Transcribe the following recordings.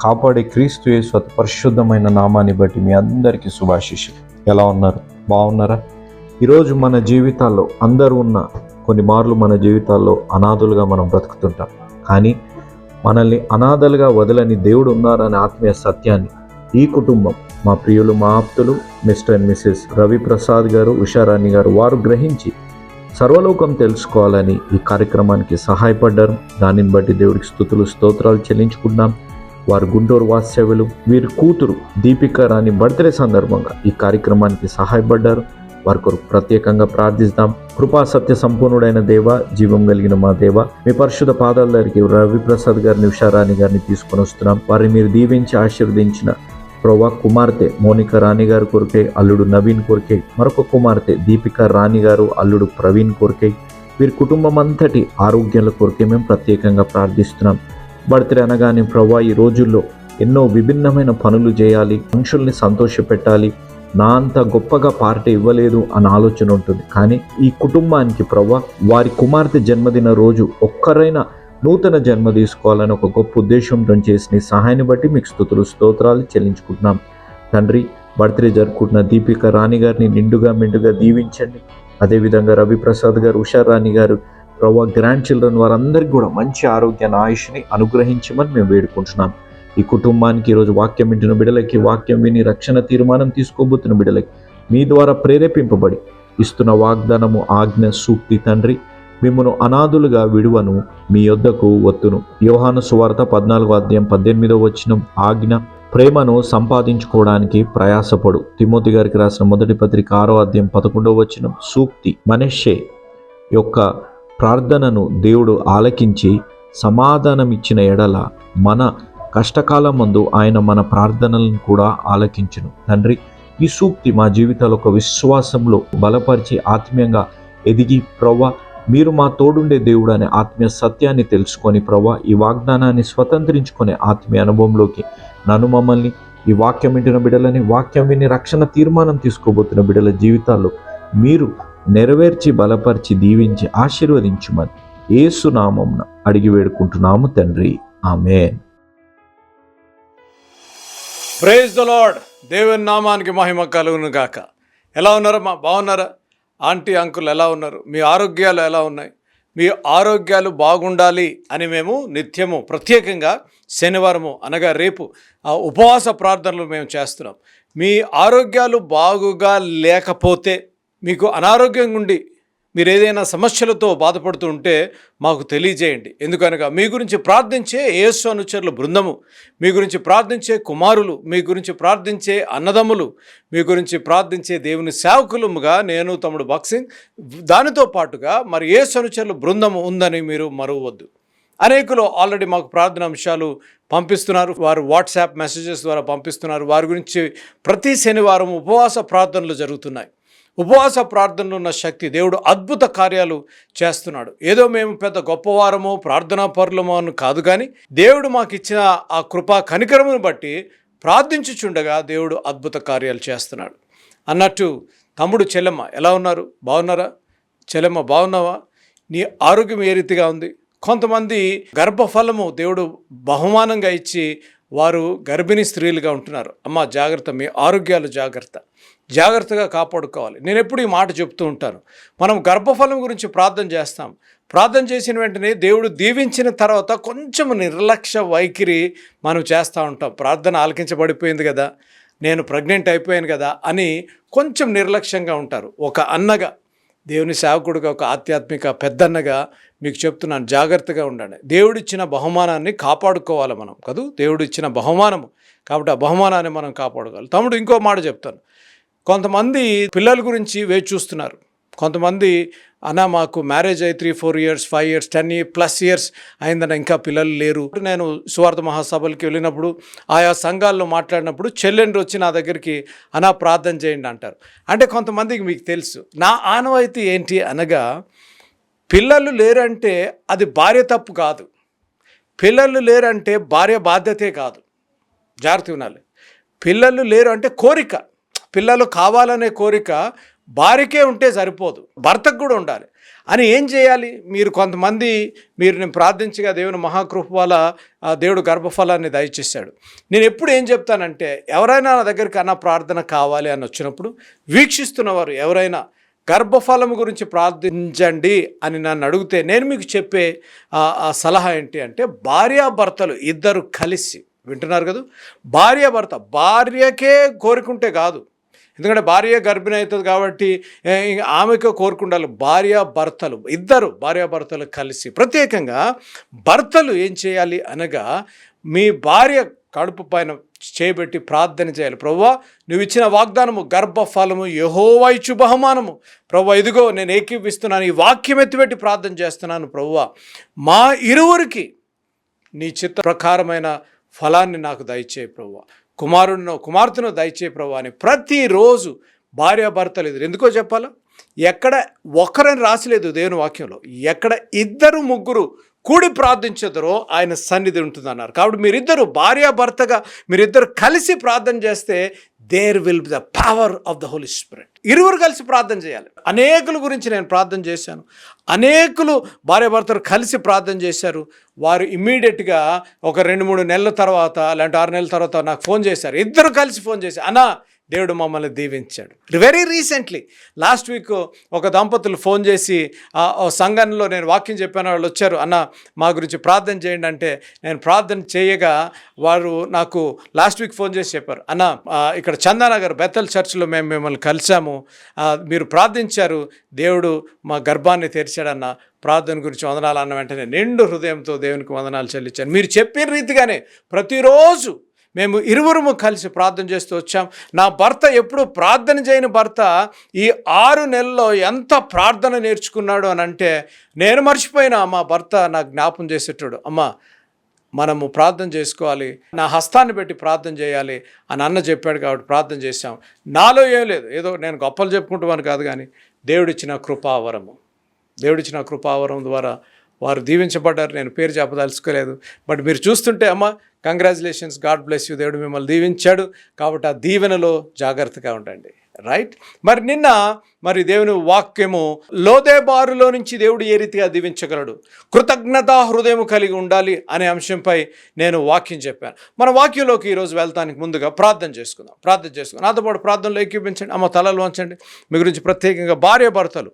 కాపాడే క్రీస్తు యేసు అతి పరిశుద్ధమైన నామాన్ని బట్టి మీ అందరికీ శుభాశిషం ఎలా ఉన్నారు? బాగున్నారా? ఈరోజు మన జీవితాల్లో అందరూ ఉన్న కొన్ని మార్లు మన జీవితాల్లో అనాథులుగా మనం బ్రతుకుతుంటాం. కానీ మనల్ని అనాథలుగా వదలని దేవుడు ఉన్నారనే ఆత్మీయ సత్యాన్ని ఈ కుటుంబం మా ప్రియులు మా ఆప్తులు Mr and Mrs Ravi Prasad గారు ఉషారాణి గారు వారు గ్రహించి సర్వలోకం తెలుసుకోవాలని ఈ కార్యక్రమానికి సహాయపడ్డారు. దానిని బట్టి దేవుడికి స్థుతులు స్తోత్రాలు చెల్లించుకున్నాం వారు గుంటూరు వాత్సవ్యులు వీరి కూతురు దీపిక రాణి బర్త్డే సందర్భంగా ఈ కార్యక్రమానికి సహాయపడ్డారు. వారి కొరకు ప్రత్యేకంగా ప్రార్థిస్తాం. కృపా సత్య సంపూర్ణుడైన దేవ జీవం కలిగిన మా దేవ మీ పరిశుద్ధ పాదాల దగ్గరికి రవిప్రసాద్ గారిని ఉషారాణి గారిని తీసుకొని వస్తున్నాం. వారిని మీరు దీవించి ఆశీర్వదించిన ప్రొవా కుమార్తె మోనిక రాణి గారి కొరికే అల్లుడు నవీన్ కొరికే మరొక కుమార్తె దీపిక రాణి గారు అల్లుడు ప్రవీణ్ కొరికే వీరి కుటుంబం అంతటి ఆరోగ్యాల కొరికే మేము ప్రత్యేకంగా ప్రార్థిస్తున్నాం. బర్త్డే అనగానే ప్రభా ఈ రోజుల్లో ఎన్నో విభిన్నమైన పనులు చేయాలి మనుషుల్ని సంతోషపెట్టాలి. నా అంత గొప్పగా పార్టీ ఇవ్వలేదు అన్న ఆలోచన ఉంటుంది. కానీ ఈ కుటుంబానికి ప్రవ్వా వారి కుమార్తె జన్మదిన రోజు ఒక్కరైనా నూతన జన్మ తీసుకోవాలని ఒక గొప్ప ఉద్దేశంతో చేసిన సహాయాన్ని బట్టి మీకు స్థుతులు స్తోత్రాలు చెల్లించుకుంటున్నాం. తండ్రి బర్త్డే జరుపుకుంటున్న దీపిక రాణి గారిని నిండుగా మెండుగా దీవించండి. అదేవిధంగా రవిప్రసాద్ గారు ఉషా రాణి గారు ప్రభా గ్రాండ్ చిల్డ్రన్ వారందరికీ కూడా మంచి ఆరోగ్యాన్ని ఆయుష్ని అనుగ్రహించమని మేము వేడుకుంటున్నాం. ఈ కుటుంబానికి ఈరోజు వాక్యం వింటున్న బిడలకి వాక్యం విని రక్షణ తీర్మానం తీసుకోబోతున్న బిడలకి మీ ద్వారా ప్రేరేపింపబడి ఇస్తున్న వాగ్దానము ఆజ్ఞ సూక్తి తండ్రి మిమ్మను అనాథులుగా విడువను మీ యొద్దకు వత్తును. యోహాను సువార్త పద్నాలుగో అధ్యాయం పద్దెనిమిదో వచ్చిన ఆజ్ఞ ప్రేమను సంపాదించుకోవడానికి ప్రయాసపడు. తిమోతి గారికి రాసిన మొదటి పత్రిక ఆరో అధ్యాయం పదకొండవ వచ్చిన సూక్తి మనషే యొక్క ప్రార్థనను దేవుడు ఆలకించి సమాధానమిచ్చిన ఎడల మన కష్టకాలం మందు ఆయన మన ప్రార్థనలను కూడా ఆలకించును. తండ్రి ఈ సూక్తి మా జీవితాలు ఒక విశ్వాసంలో బలపరిచి ఆత్మీయంగా ఎదిగి ప్రవ్వ మీరు మా తోడుండే దేవుడు అనే ఆత్మీయ సత్యాన్ని తెలుసుకొని ప్రవ్వ ఈ వాగ్దానాన్ని స్వతంత్రించుకునే ఆత్మీయ అనుభవంలోకి నన్ను మమ్మల్ని ఈ వాక్యం వింటున్న బిడ్డలని వాక్యం విని రక్షణ తీర్మానం తీసుకోబోతున్న బిడ్డల జీవితాల్లో మీరు నెరవేర్చి బలపరిచి దీవించి ఆశీర్వదించుమని ఏసునామంన అడిగి వేడుకుంటున్నాము తండ్రి. ఆమె ప్రేజ్ ద లాడ్ దేవుని నామానికి మహిమ కలుగును గాక. ఎలా ఉన్నారమ్మా బాగున్నారా? ఆంటీ అంకుల్ ఎలా ఉన్నారు? మీ ఆరోగ్యాలు ఎలా ఉన్నాయి? మీ ఆరోగ్యాలు బాగుండాలి అని మేము నిత్యము ప్రత్యేకంగా శనివారము అనగా రేపు ఆ ఉపవాస ప్రార్థనలు మేము చేస్తున్నాం. మీ ఆరోగ్యాలు బాగుగా లేకపోతే మీకు అనారోగ్యంగా ఉండి మీరు ఏదైనా సమస్యలతో బాధపడుతూ ఉంటే మాకు తెలియజేయండి. ఎందుకనగా మీ గురించి ప్రార్థించే యేసు అనుచరుల బృందము మీ గురించి ప్రార్థించే కుమారులు మీ గురించి ప్రార్థించే అన్నదమ్ములు మీ గురించి ప్రార్థించే దేవుని సేవకులుగా నేను తమ్ముడు బాక్సింగ్ దానితో పాటుగా మరి యేసు అనుచరుల బృందము ఉందని మీరు మరవద్దు అనేకులు ఆల్రెడీ మాకు ప్రార్థన అంశాలు పంపిస్తున్నారు వారు వాట్సాప్ మెసేజెస్ ద్వారా పంపిస్తున్నారు వారి గురించి ప్రతి శనివారం ఉపవాస ప్రార్థనలు జరుగుతున్నాయి. ఉపవాస ప్రార్థనలో ఉన్న శక్తి దేవుడు అద్భుత కార్యాలు చేస్తున్నాడు. ఏదో మేము పెద్ద గొప్పవారము ప్రార్థనా పరులమో అని కాదు కానీ దేవుడు మాకు ఇచ్చిన ఆ కృపా కనికరమును బట్టి ప్రార్థించుచుండగా దేవుడు అద్భుత కార్యాలు చేస్తున్నాడు. అన్నట్టు తమ్ముడు చెల్లెమ్మ ఎలా ఉన్నారు? బాగున్నారా? చెల్లెమ్మ బాగున్నావా? నీ ఆరోగ్యం ఏ రీతిగా ఉంది? కొంతమంది గర్భఫలము దేవుడు బహుమానంగా ఇచ్చి వారు గర్భిణీ స్త్రీలుగా ఉంటున్నారు. అమ్మ జాగ్రత్త మీ ఆరోగ్యాలు జాగ్రత్త. జాగ్రత్తగా కాపాడుకోవాలి. నేను ఎప్పుడు ఈ మాట చెప్తూ ఉంటాను. మనం గర్భఫలం గురించి ప్రార్థన చేస్తాం. ప్రార్థన చేసిన వెంటనే దేవుడు దీవించిన తర్వాత కొంచెం నిర్లక్ష్య వైఖరి మనం చేస్తూ ఉంటాం. ప్రార్థన ఆలకించబడిపోయింది కదా. నేను ప్రెగ్నెంట్ అయిపోయాను కదా అని కొంచెం నిర్లక్ష్యంగా ఉంటారు. ఒక అన్నగా దేవుని సేవకుడిగా ఒక ఆధ్యాత్మిక పెద్దన్నగా మీకు చెప్తున్నాను. జాగ్రత్తగా ఉండండి. దేవుడిచ్చిన బహుమానాన్ని కాపాడుకోవాలి మనం కదూ? దేవుడిచ్చిన బహుమానము. కాబట్టి ఆ బహుమానాన్ని మనం కాపాడుకోవాలి. తమ్ముడు ఇంకో మాట చెప్తాను. కొంతమంది పిల్లల గురించి వేచి చూస్తున్నారు. కొంతమంది అన్న మాకు మ్యారేజ్ అయ్యి three four years five years ten year plus years అయిందన్న ఇంకా పిల్లలు లేరు. నేను సువార్త మహాసభలకి వెళ్ళినప్పుడు ఆయా సంఘాల్లో మాట్లాడినప్పుడు చెల్లెండ్రు వచ్చి నా దగ్గరికి అనా ప్రార్థన చేయండి అంటారు. అంటే కొంతమందికి మీకు తెలుసు. నా ఆనవాయితీ ఏంటి అనగా పిల్లలు లేరంటే అది భార్య తప్పు కాదు. పిల్లలు లేరంటే భార్య బాధ్యతే కాదు. జాగ్రత్త వినాలి పిల్లలు లేరు అంటే కోరిక. పిల్లలు కావాలనే కోరిక భార్యకే ఉంటే సరిపోదు భర్తకు కూడా ఉండాలి. అని ఏం చేయాలి? మీరు కొంతమంది మీరు నేను ప్రార్థించగా దేవుని మహాకృప వల్ల దేవుడు గర్భఫలాన్ని దయచేశాడు. నేను ఎప్పుడు ఏం చెప్తానంటే ఎవరైనా నా దగ్గరికి అన్న ప్రార్థన కావాలి అని వచ్చినప్పుడు వీక్షిస్తున్నవారు ఎవరైనా గర్భఫలం గురించి ప్రార్థించండి అని నన్ను అడిగితే నేను మీకు చెప్పే ఆ, సలహా ఏంటి అంటే భార్యాభర్తలు ఇద్దరు కలిసి వింటున్నారు కదా? భార్యాభర్త భార్యకే కోరుకుంటే కాదు. ఎందుకంటే భార్య గర్భిణి అవుతుంది కాబట్టి ఇంక ఆమెకు కోరుకుండాలి భార్య భర్తలు ఇద్దరు భార్యాభర్తలు కలిసి ప్రత్యేకంగా భర్తలు ఏం చేయాలి అనగా మీ భార్య కడుపు పైన చేయబెట్టి ప్రార్థన చేయాలి. ప్రవ్వా నువ్వు ఇచ్చిన వాగ్దానము గర్భఫలము యహోవా ఇచ్చు బహుమానము. ప్రవ్వ ఇదిగో నేను ఏకీపిస్తున్నాను ఈ వాక్యం ఎత్తిపెట్టి ప్రార్థన చేస్తున్నాను ప్రవ్వా. మా ఇరువురికి నీ చిత్త ప్రకారమైన ఫలాన్ని నాకు దయచేయి ప్రవ్వా. కుమారుడినో కుమార్తెనో దయచే ప్రభు అని ప్రతిరోజు భార్యాభర్తలు ఎదురు. ఎందుకో చెప్పాలా? ఎక్కడ ఒక్కరని రాసిలేదు దేవుని వాక్యంలో. ఎక్కడ ఇద్దరు ముగ్గురు కూడి ప్రార్థించదరో ఆయన సన్నిధి ఉంటుంది అన్నారు కాబట్టి మీరిద్దరు భార్యాభర్తగా మీరిద్దరు కలిసి ప్రార్థన చేస్తే there will be the power of the Holy Spirit ఇరువురు కలిసి ప్రార్థన చేయాలి. అనేకుల గురించి నేను ప్రార్థన చేశాను. అనేకులు భార్యాభర్తలు కలిసి ప్రార్థన చేశారు. వారు ఇమ్మీడియట్గా ఒక రెండు మూడు నెలల తర్వాత లేదంటే ఆరు నెలల తర్వాత నాకు ఫోన్ చేశారు. ఇద్దరు కలిసి ఫోన్ చేశారు. అన్నా దేవుడు మమ్మల్ని దీవించాడు. వెరీ రీసెంట్లీ లాస్ట్ వీక్ ఒక దంపతులు ఫోన్ చేసి సంఘంలో నేను వాక్యం చెప్పాను వాళ్ళు వచ్చారు. అన్న మా గురించి ప్రార్థన చేయండి అంటే నేను ప్రార్థన చేయగా వారు నాకు లాస్ట్ వీక్ ఫోన్ చేసి చెప్పారు. అన్న ఇక్కడ చందానగర్ బెత్తల్ చర్చ్లో మేము మిమ్మల్ని కలిసాము మీరు ప్రార్థించారు. దేవుడు మా గర్భాన్ని తెరిచాడన్న ప్రార్థన గురించి వందనాలు అన్న వెంటనే నిండు హృదయంతో దేవునికి వందనాలు చెల్లించాను. మీరు చెప్పిన రీతిగానే ప్రతిరోజు మేము ఇరువురుము కలిసి ప్రార్థన చేస్తూ వచ్చాం. నా భర్త ఎప్పుడు ప్రార్థన చేయని భర్త ఈ ఆరు నెలల్లో ఎంత ప్రార్థన నేర్చుకున్నాడు అని అంటే నేను మర్చిపోయినా మా భర్త నాకు జ్ఞాపం చేసేటాడు అమ్మా మనము ప్రార్థన చేసుకోవాలి నా హస్తాన్ని పెట్టి ప్రార్థన చేయాలి అని అన్న చెప్పాడు కాబట్టి ప్రార్థన చేశాం. నాలో ఏం లేదు ఏదో నేను గొప్పలు చెప్పుకుంటున్నాను కాదు కానీ దేవుడిచ్చిన కృపావరము. దేవుడిచ్చిన కృపావరం ద్వారా వారు దీవించబడ్డారు నేను పేరు చెప్పదలుచుకోలేదు. బట్ మీరు చూస్తుంటే అమ్మ కంగ్రాచులేషన్స్ గాడ్ బ్లెస్ యూ దేవుడు మిమ్మల్ని దీవించాడు. కాబట్టి ఆ దీవెనలో జాగ్రత్తగా ఉండండి. రైట్ మరి నిన్న మరి దేవుని వాక్యము లోదేబారులో నుంచి దేవుడు ఏ రీతిగా దీవించగలడు? కృతజ్ఞతా హృదయం కలిగి ఉండాలి అనే అంశంపై నేను వాక్యం చెప్పాను. మన వాక్యంలోకి ఈరోజు వెళ్తానికి ముందుగా ప్రార్థన చేసుకుందాం. ప్రార్థన చేసుకుందాం. నాతో పాటు ప్రార్థనలో ఏకీపించండి అమ్మ తలలు వంచండి. మీ గురించి ప్రత్యేకంగా భార్య భర్తలు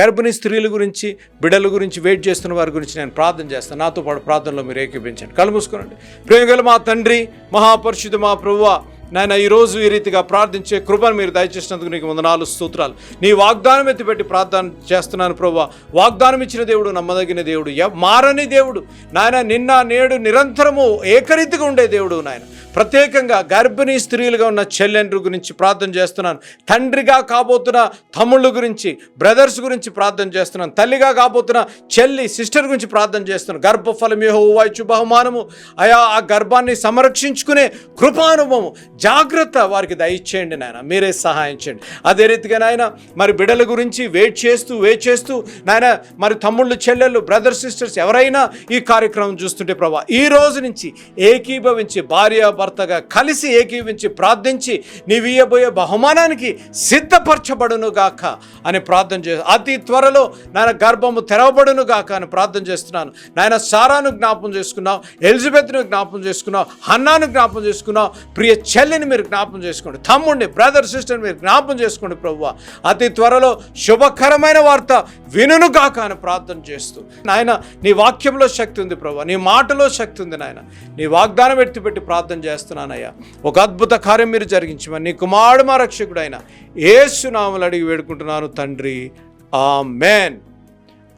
గర్భిణీ స్త్రీల గురించి బిడ్డల గురించి వెయిట్ చేస్తున్న వారి గురించి నేను ప్రార్థన చేస్తాను. నాతో పాటు ప్రార్థనలో మీరు ఏకీపించండి కళ్ళు మూసుకోనండి. ప్రేమగల మా తండ్రి మహాపరిశుద్ధ మా ప్రభువా నాయన ఈరోజు ఈ రీతిగా ప్రార్థించే కృపను మీరు దయచేసినందుకు నీకు వందనాలు స్తోత్రాలు. నీ వాగ్దానం ఎత్తిపెట్టి ప్రార్థన చేస్తున్నాను ప్రభా. వాగ్దానం ఇచ్చిన దేవుడు నమ్మదగిన దేవుడు మారని దేవుడు. నాయన నిన్న నేడు నిరంతరము ఏకరీతిగా ఉండే దేవుడు నాయన. ప్రత్యేకంగా గర్భిణీ స్త్రీలుగా ఉన్న చెల్లెండ్రు గురించి ప్రార్థన చేస్తున్నాను. తండ్రిగా కాబోతున్న తమ్ముళ్ళు గురించి బ్రదర్స్ గురించి ప్రార్థన చేస్తున్నాను. తల్లిగా కాబోతున్న చెల్లి సిస్టర్ గురించి ప్రార్థన చేస్తున్నాను. గర్భఫలం యెహోవాయిచ్చు బహుమానము. అయా ఆ గర్భాన్ని సంరక్షించుకునే కృపానుభవము. జాగ్రత్త వారికి దయచేయండి నాయన. మీరే సహాయం చేయండి. అదే రీతిగా నాయన మరి బిడ్డల గురించి వెయిట్ చేస్తూ వెయిట్ చేస్తూ నాయన మరి తమ్ముళ్ళు చెల్లెళ్ళు బ్రదర్ సిస్టర్స్ ఎవరైనా ఈ కార్యక్రమం చూస్తుంటే ప్రభా ఈ రోజు నుంచి ఏకీభవించి భార్య భర్తగా కలిసి ఏకీవించి ప్రార్థించి నీవు బహుమానానికి సిద్ధపరచబడునుగాక అని ప్రార్థన చే అతి త్వరలో నాయన గర్భము తెరవబడును గాక అని ప్రార్థన చేస్తున్నాను. నాయన సారాను జ్ఞాపం చేసుకున్నావు ఎలిజబెత్ను జ్ఞాపం చేసుకున్నావు హన్నాను జ్ఞాపం చేసుకున్నావు ప్రియ చెల్లిని మీరు జ్ఞాపం చేసుకోండి తమ్ముడిని బ్రదర్ సిస్టర్ని మీరు జ్ఞాపం చేసుకోండి ప్రభు అతి త్వరలో శుభకరమైన వార్త వినును గాక అని ప్రార్థన చేస్తూ. నాయన నీ వాక్యంలో శక్తి ఉంది ప్రభు నీ మాటలో శక్తి ఉంది నాయన. నీ వాగ్దానం ఎత్తిపెట్టి ప్రార్థన చేస్తున్నానయ్యా. ఒక అద్భుత కార్యం మీరు జరిగించమని నీ కుమారుడు మా రక్షకుడైన ఏసునామలు అడిగి వేడుకుంటున్నాను తండ్రి. ఆ మేన్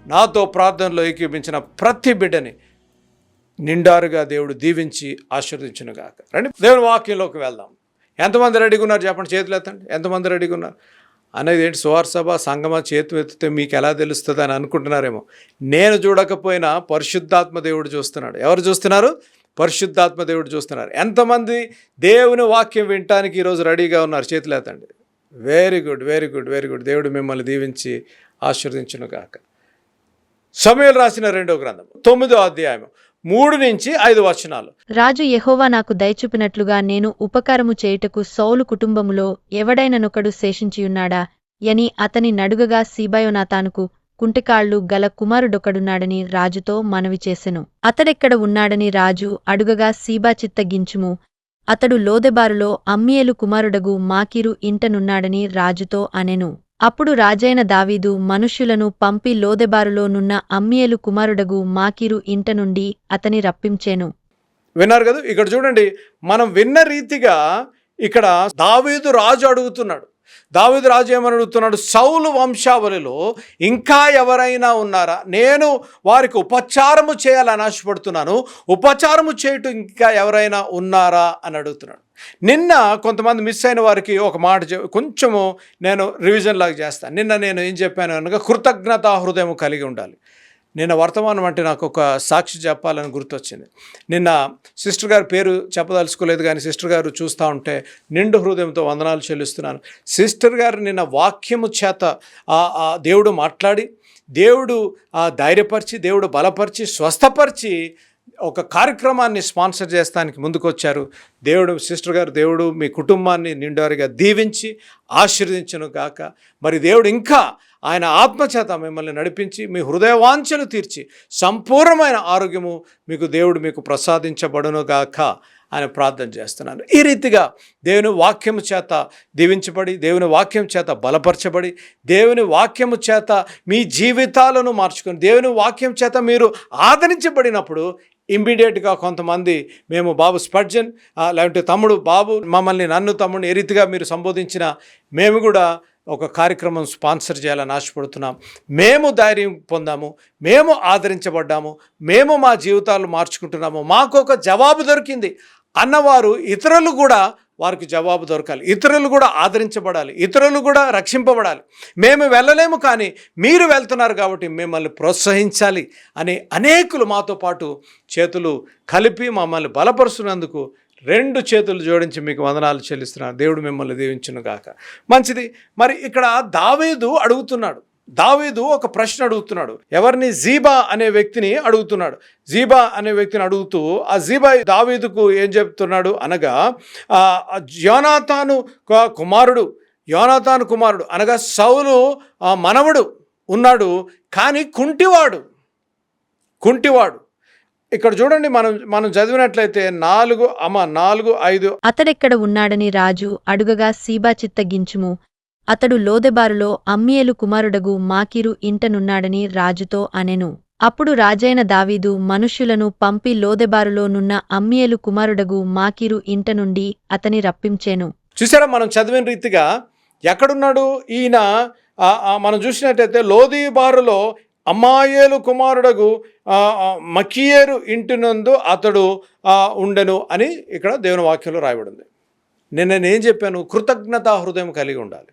నాతో ప్రార్థనలో ఏకీపించిన ప్రతి బిడ్డని నిండారుగా దేవుడు దీవించి ఆశీర్వదించునుగాక. రండి దేవుని వాక్యంలోకి వెళ్దాం. ఎంతమంది రెడీగా ఉన్నారు చెప్పండి చేతులు ఎత్తండి. ఎంతమంది రెడీగా ఉన్నారు? అనేది ఏంటి? సువార్సభ సంగమ చేతి ఎత్తితే మీకు ఎలా తెలుస్తుంది అని అనుకుంటున్నారేమో. నేను చూడకపోయినా పరిశుద్ధాత్మ దేవుడు చూస్తున్నాడు. ఎవరు చూస్తున్నారు? పరిశుద్ధాత్మ దేవుడు చూస్తున్నారు. ఎంతమంది దేవుని వాక్యం వినటానికి ఈరోజు రెడీగా ఉన్నారు? చేతులు ఎత్తండి. Very good very good very good దేవుడు మిమ్మల్ని దీవించి ఆశీర్వదించును కాక సమయంలో రాసిన రెండో గ్రంథం తొమ్మిదో అధ్యాయం మూడు నుంచి ఐదు వచనాలు. రాజు యహోవా నాకు దయచూపినట్లుగా నేను ఉపకారము చేయుటకు సౌలు కుటుంబములో ఎవడైననొకడు శేషించియున్నాడా? యని అతని నడుగగా సీబాయోనాతానుకు కుంటికాళ్ళు గల కుమారుడొకడున్నాడని రాజుతో మనవి చేసెను. అతడెక్కడ ఉన్నాడని రాజు అడుగగా సీబా చిత్తగించుము అతడు లోదెబారులో అమ్మియేలు కుమారుడగు మాకీరు ఇంటనున్నాడని రాజుతో అనెను. అప్పుడు రాజైన దావీదు మనుష్యులను పంపి లోదెబారులో నున్న అమ్మియేలు కుమారుడగు మాకీరు ఇంట నుండి అతని రప్పించేను. విన్నారు కదా ఇక్కడ చూడండి మనం విన్న రీతిగా ఇక్కడ దావీదు రాజు అడుగుతున్నాడు. దావిదు రాజు ఏమని అడుగుతున్నాడు సౌలు వంశావళిలో ఇంకా ఎవరైనా ఉన్నారా? నేను వారికి ఉపచారము చేయాలని ఆశపడుతున్నాను. ఉపచారము చేయటం ఇంకా ఎవరైనా ఉన్నారా? అని అడుగుతున్నాడు. నిన్న కొంతమంది మిస్ అయిన వారికి ఒక మాట కొంచెము నేను రివిజన్ లాగా చేస్తాను. నిన్న నేను ఏం చెప్పాను అనగా కృతజ్ఞతా హృదయం కలిగి ఉండాలి. నిన్న వర్తమానం అంటే నాకు ఒక సాక్షి చెప్పాలని గుర్తొచ్చింది. నిన్న సిస్టర్ గారి పేరు చెప్పదలుచుకోలేదు కానీ సిస్టర్ గారు చూస్తూ ఉంటే నిండు హృదయంతో వందనాలు చెల్లిస్తున్నాను. సిస్టర్ గారు నిన్న వాక్యము చేత ఆ ఆ దేవుడు మాట్లాడి దేవుడు ఆ ధైర్యపరిచి దేవుడు బలపరిచి స్వస్థపరిచి ఒక కార్యక్రమాన్ని స్పాన్సర్ చేస్తానికి ముందుకొచ్చారు. దేవుడు సిస్టర్ గారు దేవుడు మీ కుటుంబాన్ని నిండారుగా దీవించి ఆశీర్వదించను గాక. మరి దేవుడు ఇంకా ఆయన ఆత్మచేత మిమ్మల్ని నడిపించి మీ హృదయవాంఛను తీర్చి సంపూర్ణమైన ఆరోగ్యము మీకు దేవుడు మీకు ప్రసాదించబడును గాక అని ప్రార్థన చేస్తున్నాను. ఈ రీతిగా దేవుని వాక్యము చేత దీవించబడి దేవుని వాక్యం చేత బలపరచబడి దేవుని వాక్యము చేత మీ జీవితాలను మార్చుకొని దేవుని వాక్యం చేత మీరు ఆదరించబడినప్పుడు ఇమ్మీడియట్గా కొంతమంది మేము బాబు స్పర్జన్ ఆ, లేదంటే తమ్ముడు బాబు మమ్మల్ని నన్ను తమ్ముడిని ఏ రీతిగా మీరు సంబోధించిన మేము కూడా ఒక కార్యక్రమం స్పాన్సర్ చేయాలని ఆశపడుతున్నాం. మేము ధైర్యం పొందాము మేము ఆదరించబడ్డాము మేము మా జీవితాలు మార్చుకుంటున్నాము. మాకు ఒక జవాబు దొరికింది. అన్నవారు ఇతరులు కూడా వారికి జవాబు దొరకాలి. ఇతరులు కూడా ఆదరించబడాలి. ఇతరులు కూడా రక్షింపబడాలి. మేము వెళ్ళలేము కానీ మీరు వెళ్తున్నారు కాబట్టి మిమ్మల్ని ప్రోత్సహించాలి అని అనేకులు మాతో పాటు చేతులు కలిపి మమ్మల్ని బలపరుస్తున్నందుకు రెండు చేతులు జోడించి మీకు వందనాలు చెల్లిస్తున్నాను. దేవుడు మిమ్మల్ని దీవించును గాక మంచిది. మరి ఇక్కడ దావీదు అడుగుతున్నాడు. దావీదు ఒక ప్రశ్న అడుగుతున్నాడు. ఎవరిని? జీబా అనే వ్యక్తిని అడుగుతున్నాడు. జీబా అనే వ్యక్తిని అడుగుతూ ఆ జీబా దావీదుకు ఏం చెప్తున్నాడు అనగా యోనాతాను కుమారుడు యోనాతాను కుమారుడు అనగా సౌలు ఆ, మనవడు ఉన్నాడు కానీ కుంటివాడు కుంటివాడు. ఇక్కడ చూడండి మనం మనం చదివినట్లయితే నాలుగు అమ్మ నాలుగు ఐదు. అతడెక్కడ ఉన్నాడని రాజు అడుగగా సీబా చిత్తగించుము అతడు లోదెబారులో అమ్మియేలు కుమారుడగు మాకీరు ఇంటనున్నాడని రాజుతో అనెను. అప్పుడు రాజైన దావీదు మనుష్యులను పంపి లోదెబారులో నున్న అమ్మియేలు కుమారుడగు మాకీరు ఇంట నుండి అతని రప్పించేను. చూసారా మనం చదివిన రీతిగా ఎక్కడున్నాడు? ఈయన మనం చూసినట్టయితే లోదీబారులో అమ్మాయేలు కుమారుడగు మకియేరు ఇంటి మకియేరు ఇంటినందు అతడు ఉండెను అని ఇక్కడ దేవుని వాక్యంలో రాయబడింది. నిన్న నేను చెప్పాను? కృతజ్ఞతా హృదయం కలిగి ఉండాలి.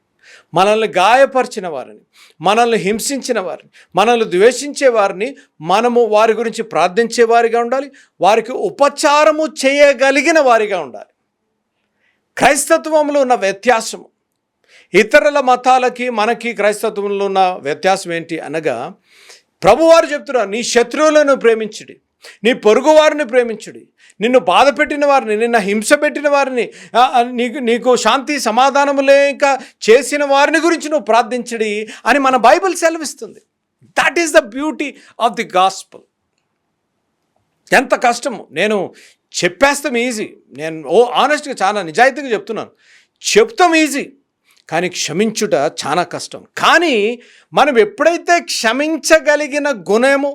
మనల్ని గాయపరిచిన వారిని మనల్ని హింసించిన వారిని మనల్ని ద్వేషించే వారిని మనము వారి గురించి ప్రార్థించే వారిగా ఉండాలి వారికి ఉపచారము చేయగలిగిన వారిగా ఉండాలి. క్రైస్తత్వంలో ఉన్న వ్యత్యాసము ఇతరుల మతాలకి మనకి క్రైస్తత్వంలో ఉన్న వ్యత్యాసం ఏంటి అనగా ప్రభువారు చెప్తున్నారు నీ శత్రువులను ప్రేమించుడి నీ పొరుగు వారిని ప్రేమించుడి. నిన్ను బాధ పెట్టిన వారిని నిన్న హింస పెట్టిన వారిని నీకు నీకు శాంతి సమాధానము లేక చేసిన వారిని గురించి నువ్వు ప్రార్థించడి అని మన బైబిల్ సెలవిస్తుంది. That is the beauty of the gospel ఎంత కష్టము. నేను చెప్పేస్తాం ఈజీ నేను ఓ ఆనెస్ట్గా చాలా నిజాయితీగా చెప్తున్నాను. చెప్తాం ఈజీ కానీ క్షమించుట చాలా కష్టం. కానీ మనం ఎప్పుడైతే క్షమించగలిగిన గుణము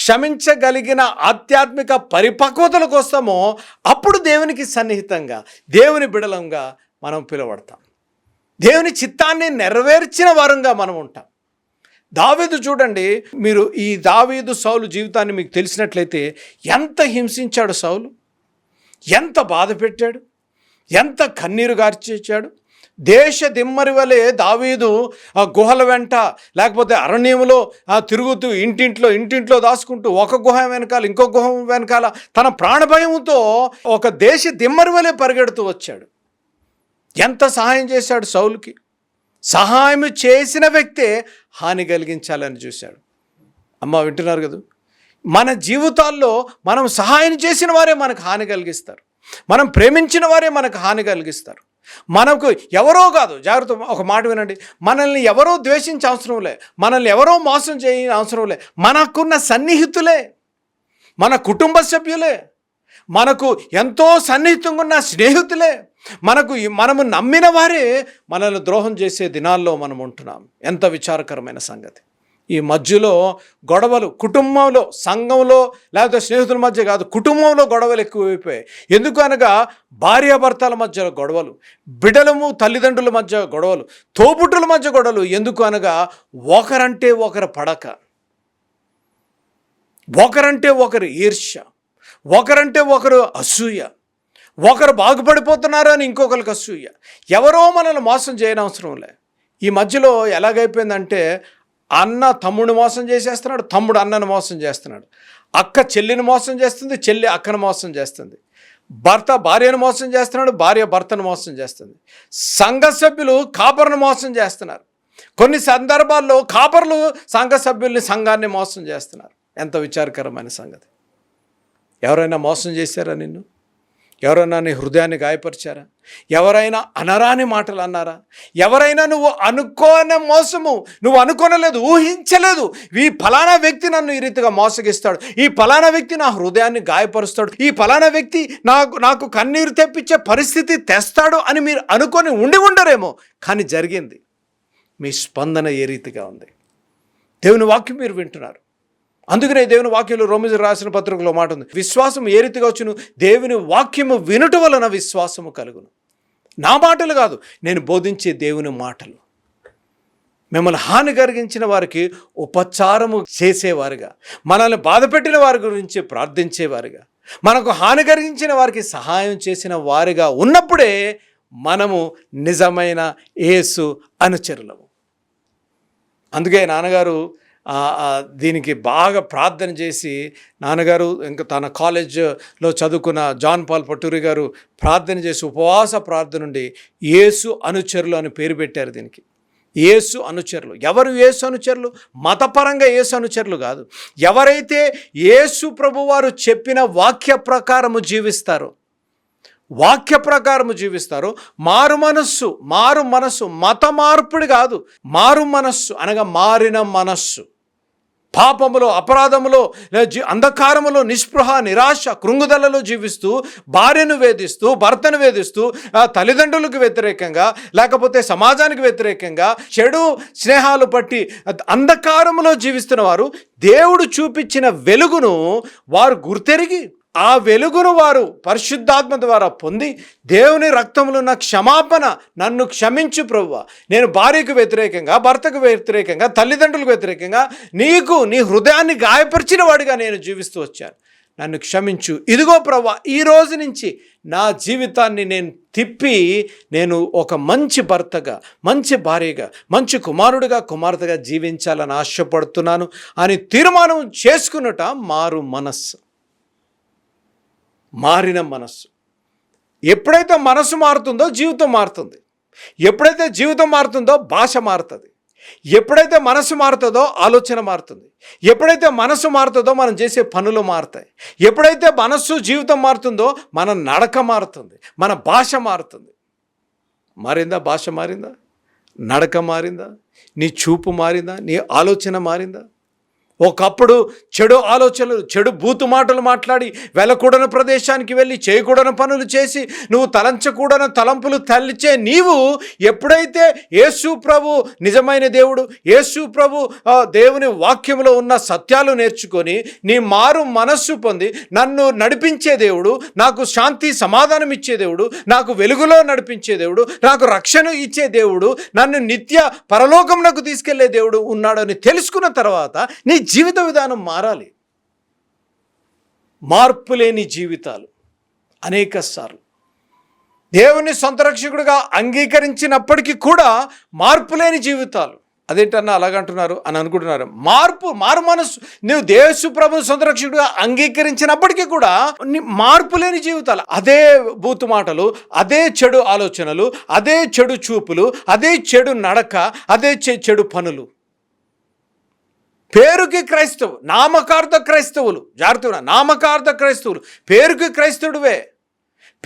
క్షమించగలిగిన ఆధ్యాత్మిక పరిపక్వతల కోసమో అప్పుడు దేవునికి సన్నిహితంగా దేవుని బిడలంగా మనం పిలువడతాం దేవుని చిత్తాన్ని నెరవేర్చిన వారంగా మనం ఉంటాం. దావీదు చూడండి మీరు ఈ దావీదు సౌలు జీవితాన్ని మీకు తెలిసినట్లయితే ఎంత హింసించాడు సౌలు? ఎంత బాధ పెట్టాడు? ఎంత కన్నీరు గార్చేచాడు దేశ దిమ్మరి వలె దావీదు ఆ గుహల వెంట లేకపోతే అరణ్యంలో తిరుగుతూ ఇంటింట్లో ఇంటింట్లో దాచుకుంటూ ఒక గుహ వెనకాల ఇంకో గుహ వెనకాల తన ప్రాణభయంతో ఒక దేశ దిమ్మరి వలె పరిగెడుతూ వచ్చాడు. ఎంత సహాయం చేశాడు సౌలుకి? సహాయం చేసిన వ్యక్తే హాని కలిగించాలని చూశాడు. అమ్మ వింటున్నారు కదా? మన జీవితాల్లో మనం సహాయం చేసిన వారే మనకు హాని కలిగిస్తారు. మనం ప్రేమించిన వారే మనకు హాని కలిగిస్తారు. మనకు ఎవరో కాదు. జాగ్రత్త ఒక మాట వినండి. మనల్ని ఎవరో ద్వేషించే అవసరం లే. మనల్ని ఎవరో మోసం చేయని అవసరం లే. మనకున్న సన్నిహితులే. మన కుటుంబ సభ్యులే. మనకు ఎంతో సన్నిహితంగా ఉన్న స్నేహితులే. మనకు మనము నమ్మిన వారే మనల్ని ద్రోహం చేసే దినాల్లో మనం ఉంటున్నాం ఎంత విచారకరమైన సంగతి. ఈ మధ్యలో గొడవలు కుటుంబంలో సంఘంలో లేకపోతే స్నేహితుల మధ్య కాదు కుటుంబంలో గొడవలు ఎక్కువైపోయాయి. ఎందుకు అనగా భార్యాభర్తల మధ్య గొడవలు బిడలము తల్లిదండ్రుల మధ్య గొడవలు తోబుట్టుల మధ్య గొడవలు ఎందుకు అనగా ఒకరంటే ఒకరు పడక ఒకరంటే ఒకరు ఈర్ష్య ఒకరంటే ఒకరు అసూయ ఒకరు బాగుపడిపోతున్నారు అని ఇంకొకరికి అసూయ. ఎవరో మనల్ని మోసం చేయనవసరం లే. ఈ మధ్యలో ఎలాగైపోయిందంటే అన్న తమ్ముడిని మోసం చేసేస్తున్నాడు తమ్ముడు అన్నను మోసం చేస్తున్నాడు. అక్క చెల్లిని మోసం చేస్తుంది చెల్లి అక్కను మోసం చేస్తుంది. భర్త భార్యను మోసం చేస్తున్నాడు భార్య భర్తను మోసం చేస్తుంది. సంఘ సభ్యులు కాపర్ను మోసం చేస్తున్నారు. కొన్ని సందర్భాల్లో కాపర్లు సంఘ సభ్యుల్ని సంఘాన్ని మోసం చేస్తున్నారు. ఎంత విచారకరమైన సంగతి. ఎవరైనా మోసం చేశారా నిన్ను? ఎవరైనా నీ హృదయాన్ని గాయపరిచారా? ఎవరైనా అనరాని మాటలు అన్నారా? ఎవరైనా నువ్వు అనుకోని మోసము నువ్వు అనుకోనలేదు ఊహించలేదు. ఈ ఫలానా వ్యక్తి నన్ను ఈ రీతిగా మోసగిస్తాడు. ఈ ఫలానా వ్యక్తి నా హృదయాన్ని గాయపరుస్తాడు. ఈ ఫలానా వ్యక్తి నాకు నాకు కన్నీరు తెప్పించే పరిస్థితి తెస్తాడు అని మీరు అనుకొని ఉండి ఉండరేమో. కానీ జరిగింది. మీ స్పందన ఏ రీతిగా ఉంది? దేవుని వాక్యం మీరు వింటున్నారు. అందుకనే దేవుని వాక్యంలో రోమిజు రాసిన పత్రికలో మాట ఉంది. విశ్వాసం ఏ రీతిగా వచ్చును? దేవుని వాక్యము వినుట వలన విశ్వాసము కలుగును. నా మాటలు కాదు నేను బోధించే దేవుని మాటలు. మిమ్మల్ని హాని కలిగించిన వారికి ఉపచారము చేసేవారుగా. మనల్ని బాధపెట్టిన వారి గురించి ప్రార్థించేవారుగా. మనకు హాని కలిగించిన వారికి సహాయం చేసిన వారిగా ఉన్నప్పుడే మనము నిజమైన యేసు అనుచరులము. అందుకే నాన్నగారు దీనికి బాగా ప్రార్థన చేసి నాన్నగారు ఇంకా తన కాలేజ్లో చదువుకున్న జాన్ పాల్ పట్టూరి గారు ప్రార్థన చేసి ఉపవాస ప్రార్థన నుండి యేసు అనుచరులు అని పేరు పెట్టారు దీనికి. యేసు అనుచరులు. ఎవరు యేసు అనుచరులు? మతపరంగా యేసు అనుచరులు కాదు. ఎవరైతే యేసు ప్రభువారు చెప్పిన వాక్య ప్రకారము జీవిస్తారో వాక్య ప్రకారము జీవిస్తారు మారు మనస్సు మారు మనస్సు మత మార్పుడు కాదు మారు మనస్సు అనగా మారిన మనస్సు. పాపములో అపరాధములో జీ అంధకారములో నిస్పృహ నిరాశ కృంగుదలలో జీవిస్తూ భార్యను వేధిస్తూ భర్తను వేధిస్తూ తల్లిదండ్రులకు వ్యతిరేకంగా లేకపోతే సమాజానికి వ్యతిరేకంగా చెడు స్నేహాలు పట్టి అంధకారములో జీవిస్తున్న వారు దేవుడు చూపించిన వెలుగును వారు గుర్తెరిగి ఆ వెలుగును వారు పరిశుద్ధాత్మ ద్వారా పొంది దేవుని రక్తంలో ఉన్న క్షమాపణ నన్ను క్షమించు ప్రభువ. నేను భార్యకు వ్యతిరేకంగా భర్తకు వ్యతిరేకంగా తల్లిదండ్రులకు వ్యతిరేకంగా నీకు నీ హృదయాన్ని గాయపరిచిన వాడిగా నేను జీవిస్తూ వచ్చాను. నన్ను క్షమించు. ఇదిగో ప్రభా ఈ రోజు నుంచి నా జీవితాన్ని నేను తిప్పి నేను ఒక మంచి భర్తగా మంచి భార్యగా మంచి కుమారుడిగా కుమార్తెగా జీవించాలని ఆశపడుతున్నాను అని తీర్మానం చేసుకున్నట మారు మనస్సు. మారిన మనస్సు. ఎప్పుడైతే మనసు మారుతుందో జీవితం మారుతుంది. ఎప్పుడైతే జీవితం మారుతుందో భాష మారుతుంది. ఎప్పుడైతే మనసు మారుతుందో ఆలోచన మారుతుంది. ఎప్పుడైతే మనసు మారుతుందో మనం చేసే పనులు మారుతాయి. ఎప్పుడైతే మనస్సు జీవితం మారుతుందో మన నడక మారుతుంది. మన భాష మారుతుంది. మారిందా? భాష మారిందా? నడక మారిందా? నీ చూపు మారిందా? నీ ఆలోచన మారిందా? ఒకప్పుడు చెడు ఆలోచనలు చెడు బూతు మాటలు మాట్లాడి వెళ్ళకూడని ప్రదేశానికి వెళ్ళి చేయకూడని పనులు చేసి నువ్వు తలంచకూడని తలంపులు తల్లిచే నీవు ఎప్పుడైతే యేసు ప్రభు నిజమైన దేవుడు యేసు ప్రభు దేవుని వాక్యంలో ఉన్న సత్యాలు నేర్చుకొని నీ మారు మనస్సు పొంది నన్ను నడిపించే దేవుడు నాకు శాంతి సమాధానం ఇచ్చే దేవుడు నాకు వెలుగులో నడిపించే దేవుడు నాకు రక్షణ ఇచ్చే దేవుడు నన్ను నిత్య పరలోకమునకు తీసుకెళ్ళే దేవుడు ఉన్నాడని తెలుసుకున్న తర్వాత నీ జీవిత విధానం మారాలి. మార్పు లేని జీవితాలు అనేక సార్లు. దేవుని సొంత రక్షకుడిగా అంగీకరించినప్పటికీ కూడా మార్పు లేని జీవితాలు. అదేంటన్నా అలాగంటున్నారు అని అనుకుంటున్నారు. మార్పు మారు మనస్సు నువ్వు దేశు ప్రభు సొంత రక్షకుడిగా అంగీకరించినప్పటికీ కూడా మార్పు లేని జీవితాలు. అదే బూతు మాటలు అదే చెడు ఆలోచనలు అదే చెడు చూపులు అదే చెడు నడక అదే చె- చెడు పనులు. పేరుకి క్రైస్తవు నామకార్థ క్రైస్తవులు. జాగ్రత్త నామకార్థ క్రైస్తవులు. పేరుకి క్రైస్తవుడివే.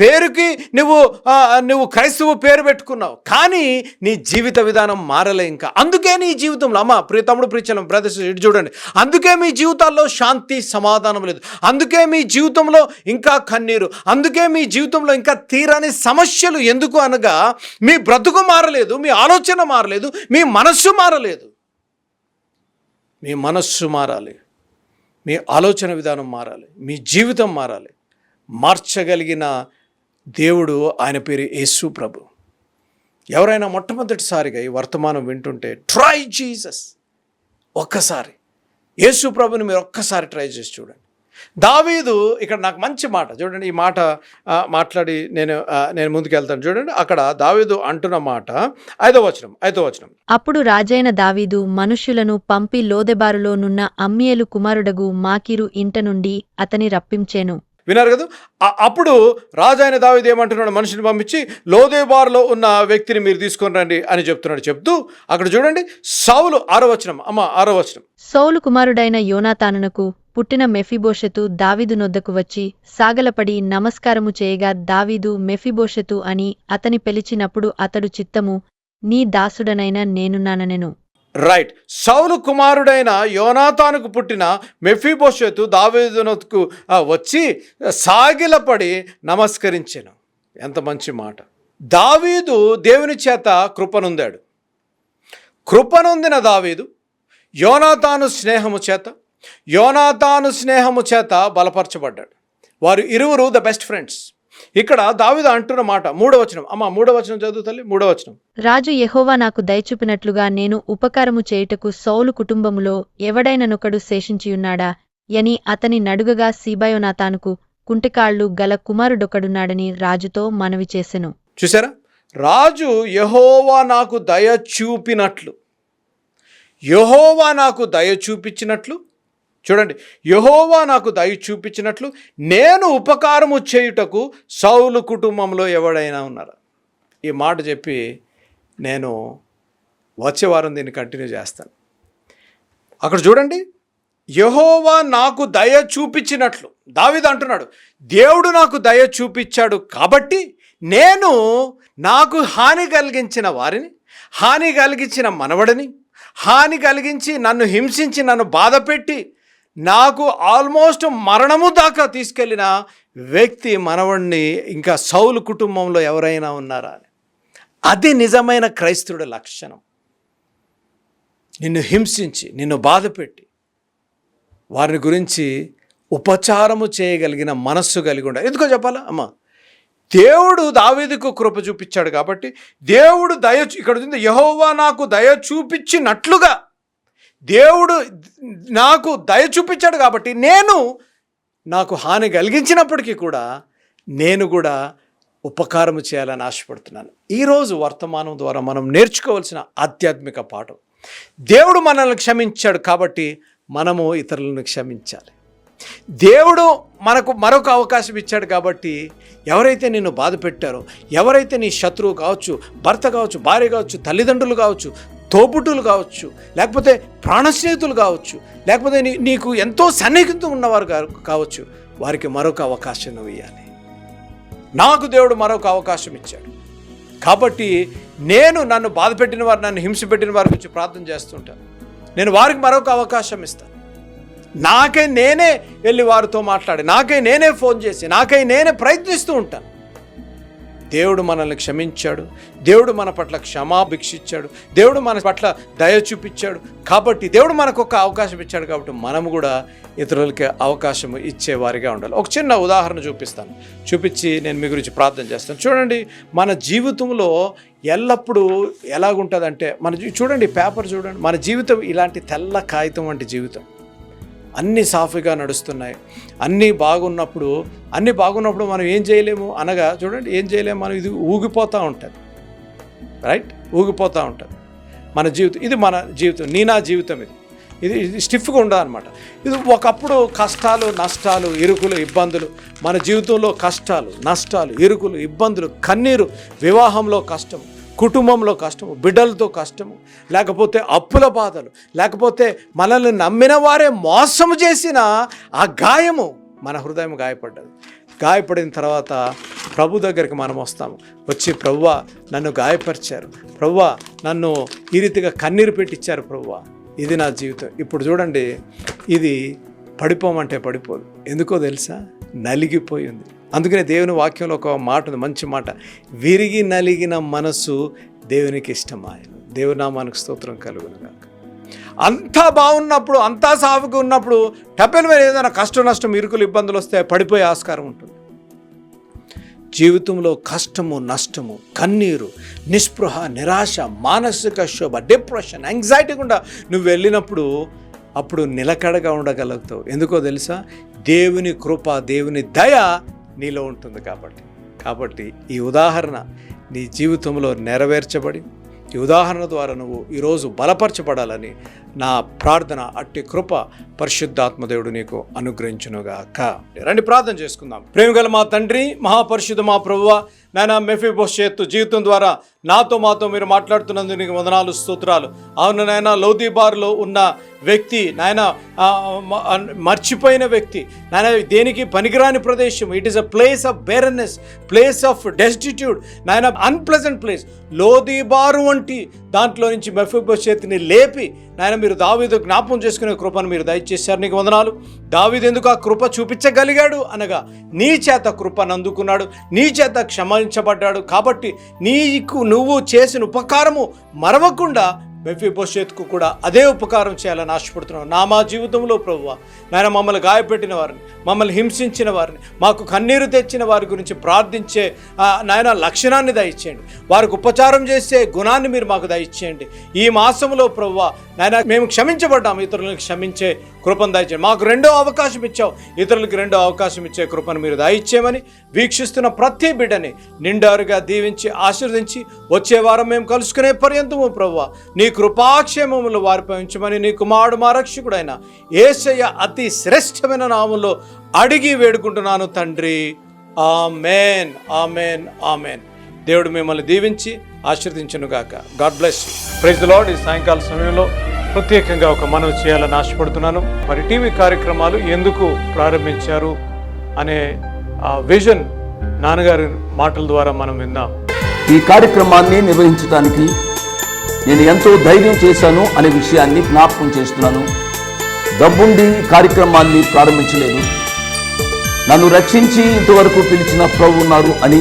పేరుకి నువ్వు నువ్వు క్రైస్తవు పేరు పెట్టుకున్నావు. కానీ నీ జీవిత విధానం మారలే ఇంకా. అందుకే నీ జీవితంలో అమ్మ ప్రియతముడు తమ్ముడు బ్రదర్స్ ఇటు చూడండి. అందుకే మీ జీవితాల్లో శాంతి సమాధానం లేదు. అందుకే మీ జీవితంలో ఇంకా కన్నీరు. అందుకే మీ జీవితంలో ఇంకా తీరని సమస్యలు ఎందుకు అనగా మీ బ్రతుకు మారలేదు మీ ఆలోచన మారలేదు మీ మనస్సు మారలేదు. మీ మనస్సు మారాలి. మీ ఆలోచన విధానం మారాలి. మీ జీవితం మారాలి. మార్చగలిగిన దేవుడు ఆయన పేరు యేసు ప్రభు. ఎవరైనా మొట్టమొదటిసారిగా ఈ వర్తమానం వింటుంటే ట్రై జీసస్. ఒక్కసారి. యేసు ప్రభుని మీరు ఒక్కసారి ట్రై చేసి చూడండి. దావీదు ఇక్కడ నాకు మంచి మాట చూడండి ఈ మాట మాట్లాడి నేను నేను ముందుకెళ్తాను. చూడండి అక్కడ దావీదు అంటున్న మాట ఐదో వచనం ఐదో వచనం. అప్పుడు రాజైన దావీదు మనుష్యులను పంపి లోదెబారులో నున్న అమ్మియేలు కుమారుడగు మాకీరు ఇంట నుండి అతని రప్పించేను. విన్నారు కదా? అప్పుడు రాజైన దావీదు ఏమంటున్నాడు? మనిషిని పంపించి లోదేబార్లో ఉన్న వ్యక్తిని మీరు తీసుకొని రండి అని చెప్తున్నాడు. చెప్తూ అక్కడ చూడండి సౌలు ఆరో వచనం అమ్మ ఆరో వచనం. సౌలు కుమారుడైన యోనాతానునకు పుట్టిన మెఫిబోషెతు దావీదు నొద్దకు వచ్చి సాగలపడి నమస్కారము చేయగా దావీదు మెఫిబోషెతు అని అతని పిలిచినప్పుడు అతడు చిత్తము నీ దాసుడనైన నేనున్నాననెను రైట్ సౌలు కుమారుడైన యోనాతానుకు పుట్టిన మెఫీబోషెతు దావీదునకు వచ్చి సాగిలపడి నమస్కరించాను. ఎంత మంచి మాట. దావీదు దేవుని చేత కృపనుందాడు కృపనొందిన దావీదు యోనాతాను స్నేహము చేత యోనాతాను స్నేహము చేత బలపరచబడ్డాడు. వారు ఇరువురు ద బెస్ట్ ఫ్రెండ్స్ ఇక్కడ దావీదు అంటున్న మాట మూడవచనం అమ్మ మూడవచనం చదువు తల్లి మూడవచనం రాజు యెహోవా నాకు దయచూపినట్లుగా నేను ఉపకారము చేయుటకు సౌలు కుటుంబములో ఎవడైననొకడు శేషించియున్నాడా యని అతని నడుగగా సీబాయోనాతానుకు కుంటికాళ్ళు గల కుమారుడొకడున్నాడని రాజుతో మనవి చేసెను. చూసారా రాజు యహోవా నాకు దయ చూపినట్లు. యహోవా నాకు దయ చూపించినట్లు. చూడండి యహోవా నాకు దయ చూపించినట్లు నేను ఉపకారము చేయుటకు సౌలు కుటుంబంలో ఎవడైనా ఉన్నారా? ఈ మాట చెప్పి నేను వచ్చే వారం దీన్ని కంటిన్యూ చేస్తాను. అక్కడ చూడండి యహోవా నాకు దయ చూపించినట్లు. దావిద అంటున్నాడు దేవుడు నాకు దయ చూపించాడు కాబట్టి నేను నాకు హాని కలిగించిన వారిని హాని కలిగించిన మనవడిని హాని కలిగించి నన్ను హింసించి నన్ను బాధపెట్టి నాకు ఆల్మోస్ట్ మరణము దాకా తీసుకెళ్ళిన వ్యక్తి మనవణ్ణి ఇంకా సౌలు కుటుంబంలో ఎవరైనా ఉన్నారా అని. అది నిజమైన క్రైస్తవుడి లక్షణం. నిన్ను హింసించి నిన్ను బాధపెట్టి వారిని గురించి ఉపచారము చేయగలిగిన మనస్సు కలిగి ఉండాలి. ఎందుకో చెప్పాలా? అమ్మ దేవుడు దావేదికు కృప చూపించాడు కాబట్టి దేవుడు దయ ఇక్కడ యహోవా నాకు దయ చూపించినట్లుగా దేవుడు నాకు దయ చూపించాడు కాబట్టి నేను నాకు హాని కలిగించినప్పటికీ కూడా నేను కూడా ఉపకారం చేయాలని ఆశపడుతున్నాను. ఈరోజు వర్తమానం ద్వారా మనం నేర్చుకోవాల్సిన ఆధ్యాత్మిక పాఠం. దేవుడు మనల్ని క్షమించాడు కాబట్టి మనము ఇతరులను క్షమించాలి. దేవుడు మనకు మరొక అవకాశం ఇచ్చాడు కాబట్టి ఎవరైతే నిన్ను బాధ పెట్టారో ఎవరైతే నీ శత్రువు కావచ్చు భర్త కావచ్చు భార్య కావచ్చు తల్లిదండ్రులు కావచ్చు తోబుట్టులు కావచ్చు లేకపోతే ప్రాణ స్నేహితులు కావచ్చు లేకపోతే నీ నీకు ఎంతో సన్నిహితం ఉన్నవారు కావచ్చు వారికి మరొక అవకాశం నువ్వు ఇవ్వాలి నాకు దేవుడు మరొక అవకాశం ఇచ్చాడు. కాబట్టి నేను నన్ను బాధ పెట్టిన వారు నన్ను హింస పెట్టిన వారి గురించి ప్రార్థన చేస్తుంటాను. నేను వారికి మరొక అవకాశం ఇస్తాను. నాకై నేనే వెళ్ళి వారితో మాట్లాడి నాకై నేనే ఫోన్ చేసి నాకై నేనే ప్రయత్నిస్తూ ఉంటాను దేవుడు మనల్ని క్షమించాడు. దేవుడు మన పట్ల క్షమాభిక్షించాడు దేవుడు మన పట్ల దయ చూపించాడు. కాబట్టి దేవుడు మనకు ఒక అవకాశం ఇచ్చాడు కాబట్టి మనం కూడా ఇతరులకి అవకాశం ఇచ్చేవారిగా ఉండాలి. ఒక చిన్న ఉదాహరణ చూపిస్తాను. చూపించి నేను మీ గురించి ప్రార్థన చేస్తాను. చూడండి మన జీవితంలో ఎల్లప్పుడూ ఎలాగుంటుందంటే మన చూడండి పేపర్ చూడండి. మన జీవితం ఇలాంటి తెల్ల కాగితం వంటి జీవితం. అన్నీ సాఫీగా నడుస్తున్నాయి. అన్నీ బాగున్నప్పుడు అన్నీ బాగున్నప్పుడు మనం ఏం చేయలేము అనగా చూడండి ఏం చేయలేము మనం ఇది ఊగిపోతూ ఉంటుంది. రైట్ ఊగిపోతూ ఉంటుంది. మన జీవితం ఇది మన జీవితం నీ నా జీవితం ఇది. ఇది ఇది స్టిఫ్గా ఉండదన్నమాట ఇది ఒకప్పుడు కష్టాలు నష్టాలు ఇరుకులు ఇబ్బందులు మన జీవితంలో కష్టాలు నష్టాలు ఇరుకులు ఇబ్బందులు కన్నీరు వివాహంలో కష్టం. కుటుంబంలో కష్టము బిడ్డలతో కష్టము లేకపోతే అప్పుల బాధలు లేకపోతే మనల్ని నమ్మిన వారే మోసం చేసిన ఆ గాయము మన హృదయం గాయపడ్డది. గాయపడిన తర్వాత ప్రభు దగ్గరికి మనం వస్తాము. వచ్చి ప్రవ్వ నన్ను గాయపరిచారు. ప్రవ్వ నన్ను ఈ రీతిగా కన్నీరు పెట్టించారు ప్రవ్వ. ఇది నా జీవితం. ఇప్పుడు చూడండి ఇది పడిపోమంటే పడిపోదు. ఎందుకో తెలుసా? నలిగిపోయింది అందుకనే దేవుని వాక్యంలో ఒక మాట ఉంది మంచి మాట. విరిగి నలిగిన మనసు దేవునికి ఇష్టమాయను. నా నామానికి స్తోత్రం కలుగును గాక. అంతా బాగున్నప్పుడు అంతా సాగుగా ఉన్నప్పుడు టపెల్ మీద ఏదైనా కష్టం నష్టం ఇరుకులు ఇబ్బందులు వస్తే పడిపోయే ఆస్కారం ఉంటుంది. జీవితంలో కష్టము నష్టము కన్నీరు నిస్పృహ నిరాశ మానసిక శోభ డిప్రెషన్ యాంగ్జైటీ గుండా నువ్వు వెళ్ళినప్పుడు అప్పుడు నిలకడగా ఉండగలుగుతావు. ఎందుకో తెలుసా? దేవుని కృప దేవుని దయ నీలో ఉంటుంది కాబట్టి. కాబట్టి ఈ ఉదాహరణ నీ జీవితంలో నెరవేర్చబడి ఈ ఉదాహరణ ద్వారా నువ్వు ఈరోజు బలపరచబడాలని నా ప్రార్థన అట్టి కృప పరిశుద్ధాత్మదేవుడు నీకు అనుగ్రహించునుగాక. రండి ప్రార్థన చేసుకుందాం. ప్రేమగల మా తండ్రి మహాపరిశుద్ధ మా ప్రభువ నాయన మెఫీబోషేత్తు జీవితం ద్వారా నాతో మాతో మీరు మాట్లాడుతున్నందుకు నీకు వందనాలు స్తోత్రాలు. అవును నాయన లోదీబార్లో ఉన్న వ్యక్తి నాయన మర్చిపోయిన వ్యక్తి. నాయన దేనికి పనికిరాని ప్రదేశం. It is a place of barrenness place of destitute నాయన అన్ప్లెజెంట్ ప్లేస్ లోదీబారు వంటి దాంట్లో నుంచి మెఫీభవిష్యత్తుని లేపి నాయన మీరు దావీదు జ్ఞాపం చేసుకునే కృపను మీరు దయచేశారు. నీకు వందనాలు. దావీదు ఎందుకు ఆ కృప చూపించగలిగాడు అనగా నీ చేత కృపను అందుకున్నాడు. నీ చేత క్షమించబడ్డాడు. కాబట్టి నీకు నువ్వు చేసిన ఉపకారము మరవకుండా మెఫీభవిష్యత్తుకు కూడా అదే ఉపకారం చేయాలని ఆశపడుతున్నాం. నా మా జీవితంలో ప్రభువ నాయన మమ్మల్ని గాయపెట్టిన వారిని మమ్మల్ని హింసించిన వారిని మాకు కన్నీరు తెచ్చిన వారి గురించి ప్రార్థించే నాయన లక్షణాన్ని దయచేయండి. వారికి ఉపచారం చేసే గుణాన్ని మీరు మాకు దయచేయండి. ఈ మాసంలో ప్రభువ నాయన మేము క్షమించబడ్డాము ఇతరులను క్షమించే కృపను దయచేయండి. మాకు రెండో అవకాశం ఇచ్చావు. ఇతరులకు రెండో అవకాశం ఇచ్చే కృపను మీరు దయచేయమని వీక్షిస్తున్న ప్రతి బిడ్డని నిండారుగా దీవించి ఆశీర్వదించి వచ్చే వారం మేము కలుసుకునే పర్యంతము ప్రభువ. నీ కృపాక్షేమములు వారిపై ఉంచమని నీ కుమారుడు మా రక్షకుడైన ఏసయ్య అతి శ్రేష్టమైన నామంలో అడిగి వేడుకుంటున్నాను తండ్రి. ఆమెన్. ఆమెన్. ఆమెన్. దేవుడు మిమ్మల్ని దీవించి ఆశీర్దించునుగాక గాడ్ బ్లెస్ ప్రైజ్ లాడ్ ఈ సాయంకాల సమయంలో ప్రత్యేకంగా ఒక మనవి చేయాలని ఆశపడుతున్నాను. మరి టీవీ కార్యక్రమాలు ఎందుకు ప్రారంభించారు అనే ఆ విజన్ నాన్నగారి మాటల ద్వారా మనం విందాం. ఈ కార్యక్రమాన్ని నిర్వహించడానికి నేను ఎంతో ధైర్యం చేశాను అనే విషయాన్ని జ్ఞాపకం చేస్తున్నాను. డబ్బుండి కార్యక్రమాన్ని ప్రారంభించలేదు. నన్ను రక్షించి ఇంతవరకు పిలిచిన ప్రభు ఉన్నారు అని